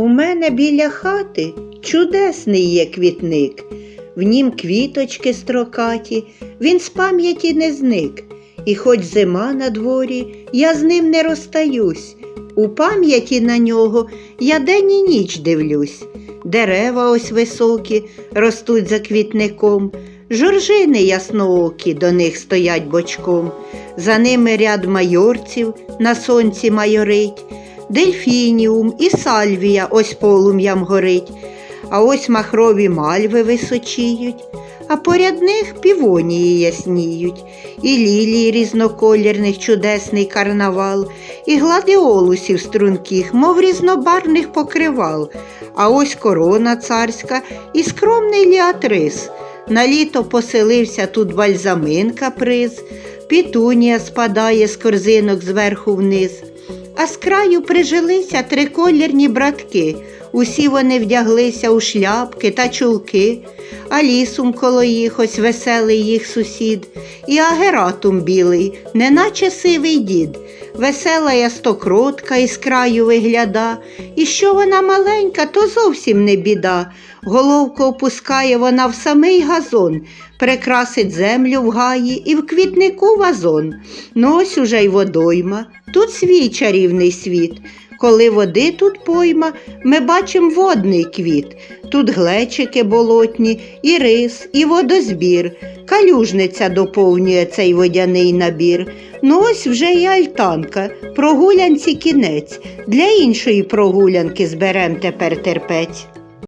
У мене біля хати чудесний є квітник, в нім квіточки строкаті, він з пам'яті не зник. І хоч зима на дворі, я з ним не розстаюсь. У пам'яті на нього я день і ніч дивлюсь. Дерева ось високі ростуть за квітником, жоржини ясноокі до них стоять бочком. За ними ряд майорців на сонці майорить, дельфініум і сальвія ось полум'ям горить, а ось махрові мальви височіють, а поряд них півонії ясніють, і лілії різноколірних чудесний карнавал, і гладіолусів струнких, мов різнобарних покривал, а ось корона царська і скромний ліатрис. На літо поселився тут бальзамин каприз, пітунія спадає з корзинок зверху вниз. А з краю прижилися триколірні братки. Усі вони вдяглися у шляпки та чулки, а лісом коло їх ось веселий їх сусід, і агератум білий, неначе сивий дід. Весела ястокротка із краю вигляда, і що вона маленька, то зовсім не біда. Головку опускає вона в самий газон, прикрасить землю в гаї і в квітнику вазон. Ну ось уже й водойма, тут свій чарівний світ. Коли води тут пойма, ми бачимо водний квіт. Тут глечики болотні, і рис, і водозбір. Калюжниця доповнює цей водяний набір. Ну ось вже і альтанка, прогулянці кінець. Для іншої прогулянки зберем тепер терпець.